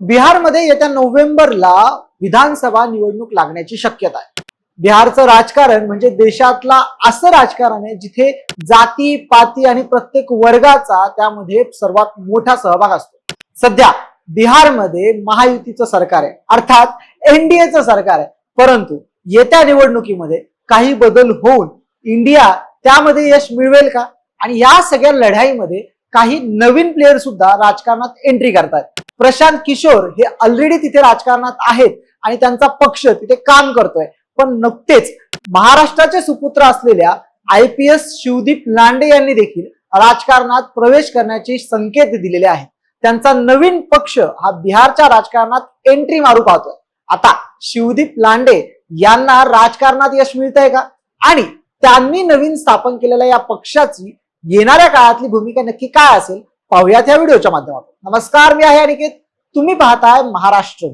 बिहारमध्ये येत्या नोव्हेंबरला विधानसभा निवडणूक लागण्याची शक्यता आहे. बिहारचं राजकारण म्हणजे देशातला असं राजकारण आहे जिथे जाती पाती आणि प्रत्येक वर्गाचा त्यामध्ये सर्वात मोठा सहभाग असतो. सध्या बिहारमध्ये महायुतीचं सरकार आहे. अर्थात एनडीएचं सरकार आहे. परंतु येत्या निवडणुकीमध्ये काही बदल होऊन इंडिया त्यामध्ये यश मिळवेल का? आणि या सगळ्या लढाईमध्ये काही नवीन प्लेयर सुद्धा राजकारणात एंट्री करतात प्रशांत किशोर हे ऑलरेडी तिथे राजकारणात आहेत आणि त्यांचा पक्ष तिथे काम करतोय. पण नुकतेच महाराष्ट्राचे सुपुत्र असलेल्या I P S Shivdeep Lande यांनी देखील राजकारणात प्रवेश करण्याचे संकेत दिलेले आहेत. त्यांचा नवीन पक्ष हा बिहारच्या राजकारणात एंट्री मारू पाहतोय. आता शिवदीप लांडे यांना राजकारणात यश मिळत आहे का? आणि त्यांनी नवीन स्थापन केलेल्या या पक्षाची येणाऱ्या काळातली भूमिका नक्की काय असेल पाहूयात या व्हिडिओच्या माध्यमातून. नमस्कार मी आहे अनिकेत. तुम्ही पाहताय महाराष्ट्र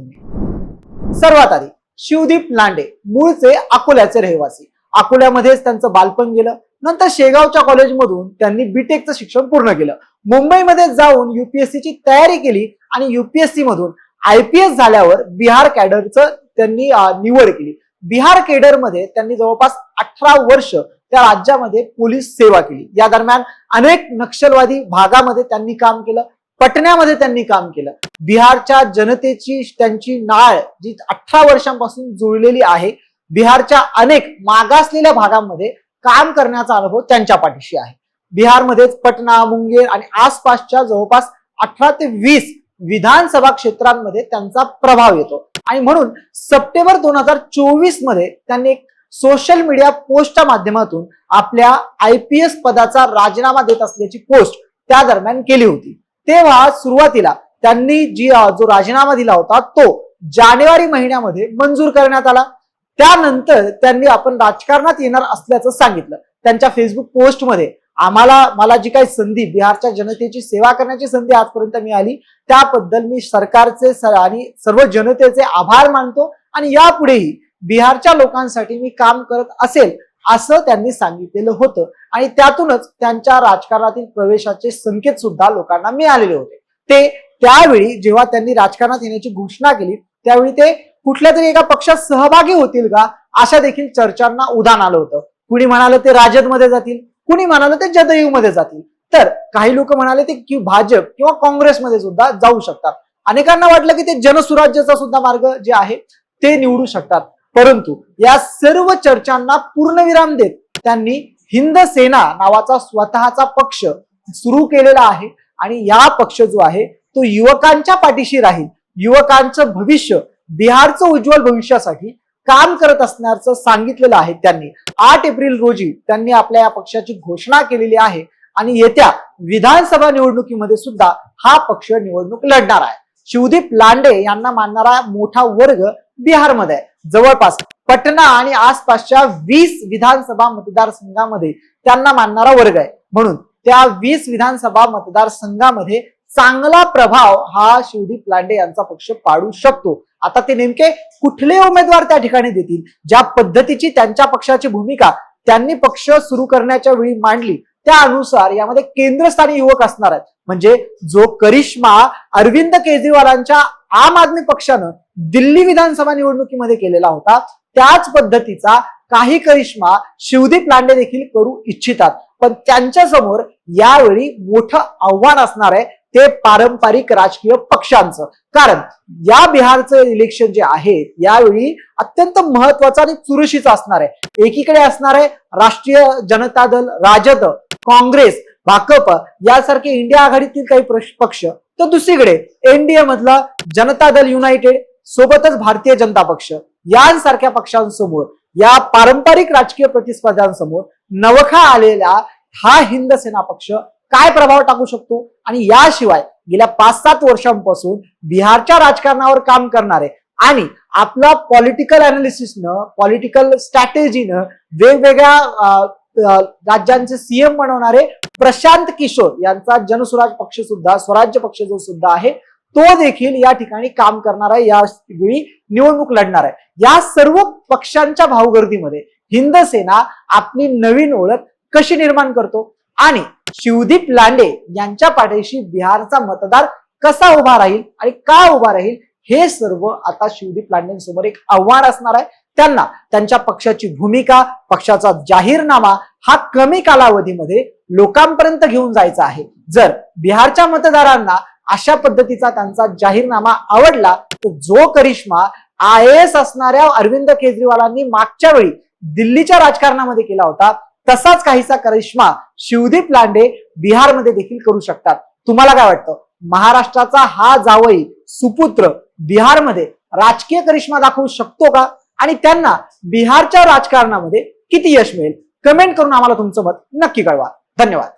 सर्वात आधी शिवदीप लांडे मूळचे अकोल्याचे रहिवासी. अकोल्यामध्येच त्यांचं बालपण गेलं. नंतर शेगावच्या कॉलेजमधून त्यांनी बीटेकचं शिक्षण पूर्ण केलं. मुंबईमध्ये जाऊन युपीएससीची तयारी केली आणि युपीएससी मधून आयपीएस झाल्यावर बिहार कॅडरचं त्यांनी निवड केली. बिहार केडरमध्ये त्यांनी जवळपास अठरा वर्ष त्या राज्यामध्ये पोलीस सेवा केली. या दरम्यान अनेक नक्षलवादी भागामध्ये त्यांनी काम केलं पटण्यामध्ये त्यांनी काम केलं. बिहारच्या जनतेची त्यांची नाळ जी अठरा वर्षांपासून जुळलेली आहे बिहारच्या अनेक मागासलेल्या भागांमध्ये काम करण्याचा अनुभव त्यांच्या पाठीशी आहे. बिहारमध्येच पटना मुंगेर आणि आसपासच्या जवळपास अठरा ते वीस विधानसभा क्षेत्रांमध्ये त्यांचा प्रभाव येतो. आणि म्हणून सप्टेंबर दोन हजार चोवीसमध्ये त्यांनी एक सोशल मीडिया पोस्टच्या माध्यमातून आपल्या आय पी एस पदाचा राजीनामा देत असल्याची पोस्ट त्या दरम्यान केली होती. तेव्हा सुरुवातीला त्यांनी जी जो राजीनामा दिला होता तो जानेवारी महिन्यामध्ये मंजूर करण्यात आला. त्यानंतर त्यांनी आपण राजकारणात येणार असल्याचं सांगितलं. त्यांच्या फेसबुक पोस्टमध्ये आम्हाला मला जी काही संधी बिहारच्या जनतेची सेवा करण्याची संधी आजपर्यंत मिळाली त्याबद्दल मी सरकारचे आणि सर्व जनतेचे आभार मानतो. आणि यापुढेही बिहारच्या लोकांसाठी मी काम करत असेल असं त्यांनी सांगितलेलं होतं. आणि त्यातूनच त्यांच्या राजकारणातील प्रवेशाचे संकेत सुद्धा लोकांना मिळालेले होते. ते त्यावेळी जेव्हा त्यांनी राजकारणात येण्याची घोषणा केली त्यावेळी ते कुठल्या तरी एका पक्षात सहभागी होतील का अशा देखील चर्चांना उदान आलं होतं. कुणी म्हणालं ते राजदमध्ये जातील कुणी म्हणालं ते जदयू मध्ये जातील. तर काही लोक म्हणाले ते की भाजप किंवा काँग्रेसमध्ये सुद्धा जाऊ शकतात. अनेकांना वाटलं की ते जनसुराज्याचा सुद्धा मार्ग जे आहे ते निवडू शकतात. परंतु या सर्व चर्चांना पूर्णविराम देत त्यांनी हिंद सेना नावाचा स्वतःचा पक्ष सुरू केलेला आहे. आणि या पक्ष जो आहे तो युवकांच्या पाठीशी राहील. युवकांचं भविष्य बिहारचं उज्ज्वल भविष्यासाठी काम करत असण्याचं सांगितलेलं आहे त्यांनी. आठ एप्रिल रोजी त्यांनी आपल्या या पक्षाची घोषणा केलेली आहे. आणि येत्या विधानसभा निवडणुकीमध्ये सुद्धा हा पक्ष निवडणूक लढणार आहे. शिवदीप लांडे यांना मानणारा मोठा वर्ग बिहारमध्ये आहे. जवळपास पटना आणि आसपासच्या वीस विधानसभा मतदारसंघामध्ये त्यांना मानणारा वर्ग आहे. म्हणून त्या वीस विधानसभा मतदारसंघामध्ये चांगला प्रभाव हा शिवदीप लांडे यांचा पक्ष पाडू शकतो. आता ते नेमके कुठले उमेदवार त्या ठिकाणी देतील? ज्या पद्धतीची त्यांच्या पक्षाची भूमिका त्यांनी पक्ष सुरू करण्याच्या वेळी मांडली त्यानुसार यामध्ये केंद्रस्थानी युवक असणार आहेत. म्हणजे जो करिश्मा अरविंद केजरीवालांच्या आम आदमी पक्षानं दिल्ली विधानसभा निवडणुकीमध्ये केलेला होता. त्याच पद्धतीचा काही करिश्मा शिवदीप लांडे देखील करू इच्छितात. पण त्यांच्यासमोर यावेळी मोठं आव्हान असणार आहे ते पारंपरिक राजकीय पक्षांचं. कारण या बिहारचं इलेक्शन जे आहे यावेळी अत्यंत महत्वाचं आणि चुरशीचं असणार आहे. एकीकडे असणार आहे राष्ट्रीय जनता दल राजद काँग्रेस भाकप यासारखे इंडिया आघाडीतील काही पक्ष तर दुसरीकडे एनडीए मधला जनता दल युनायटेड सोबतच भारतीय जनता पक्ष. यांसारख्या पक्षांसमोर या पारंपरिक राजकीय प्रतिस्पर्ध्यांसमोर नवखा आलेला हा हिंद सेना पक्ष काय प्रभाव टाकू शकतो? आणि याशिवाय गेल्या पाच सात वर्षांपासून बिहारच्या राजकारणावर काम करणारे आणि आपला पॉलिटिकल अनालिसिसनं पॉलिटिकल स्ट्रॅटेजीनं वेगवेगळ्या राज्यांचे सीएम बनवणारे प्रशांत किशोर यांचा जनसुराज पक्ष सुद्धा स्वराज्य पक्ष जो सुद्धा आहे तो देखील या ठिकाणी काम करणार आहे यावेळी निवडणूक लढणार आहे. या सर्व पक्षांच्या भाऊगर्दीमध्ये हिंद सेना आपली नवीन ओळख कशी निर्माण करतो? आणि शिवदीप लांडे यांच्या पाठीशी बिहारचा मतदार कसा उभा राहील आणि का उभा राहील? हे सर्व आता शिवदीप लांडेंसमोर एक आव्हान असणार आहे. त्यांना त्यांच्या पक्षाची भूमिका पक्षाचा जाहीरनामा हा कमी कालावधीमध्ये लोकांपर्यंत घेऊन जायचा आहे. जर बिहारच्या मतदारांना अशा पद्धतीचा त्यांचा जाहीरनामा आवडला तर जो करिश्मा आय एस असणाऱ्या अरविंद केजरीवालांनी मागच्या वेळी दिल्लीच्या राजकारणामध्ये केला होता तसाच काहीसा करिश्मा शिवदीप लांडे बिहारमध्ये देखील करू शकतात. तुम्हाला काय वाटतं? महाराष्ट्राचा हा जावई सुपुत्र बिहारमध्ये राजकीय करिश्मा दाखवू शकतो का? आणि त्यांना बिहारच्या राजकारणामध्ये किती यश मिळेल? कमेंट करून आम्हाला तुमचं मत नक्की कळवा. धन्यवाद.